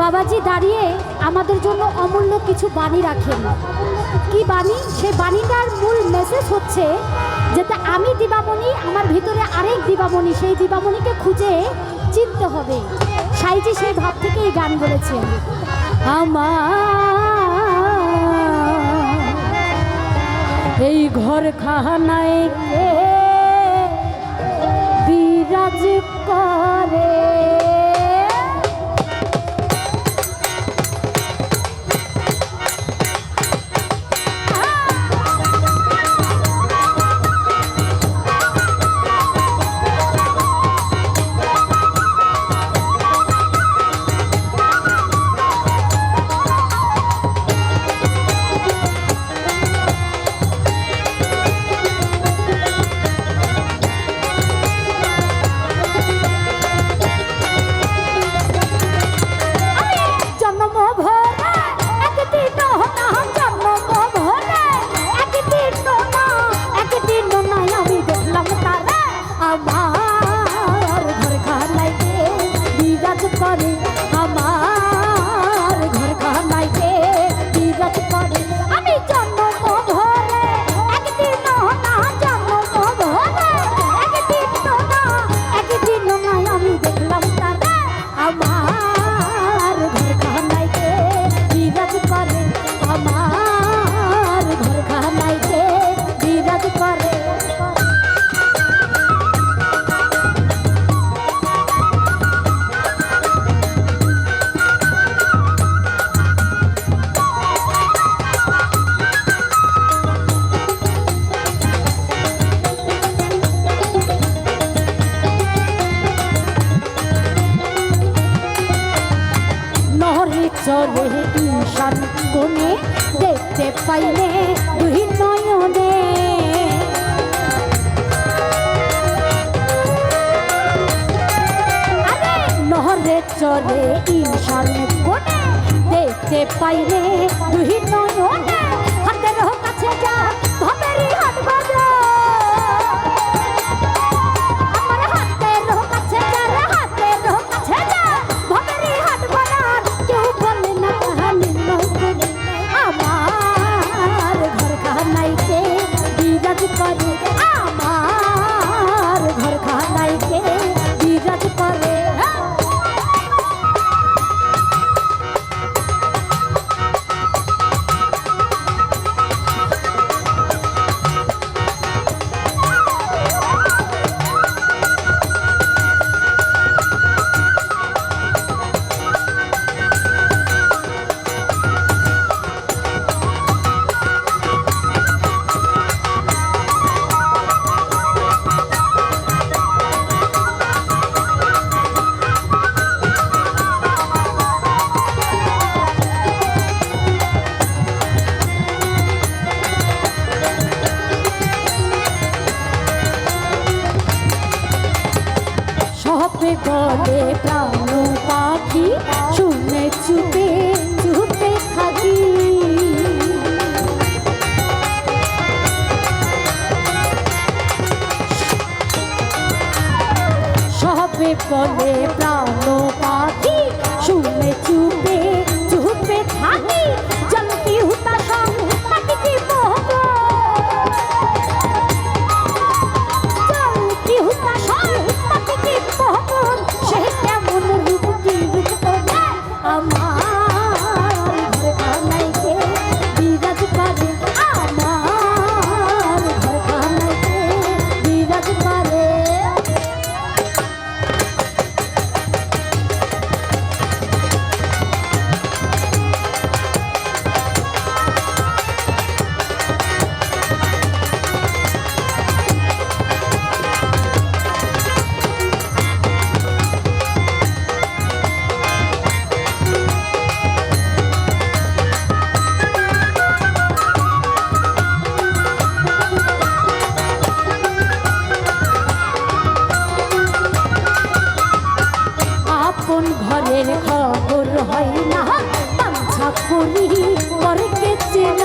বাবাজি দাঁড়িয়ে আমাদের জন্য অমূল্য কিছু বাণী রাখেন। কি বাণী? সেই বাণীটার মূল মেসেজ হচ্ছে যাতে আমি দিবামণি, আমার ভিতরে আরেক দিবামণি, সেই দিবামণিকে খুঁজে চিনতে হবে। সাইজি সেই ভাব থেকে এই গান বলেছেন। আমার এই ঘর খাহানায় বিরাজ পাইলে দুই নয়নে। নহরে চলে ইনসান কোনে দেখতে পাইলে দুই নয়নে। হাতের কাছে যা ভবেরি হাত বাজা। ডাকে প্রাণ পাখি শুনে চুপে চুপে থাকি। সবে পলে হরি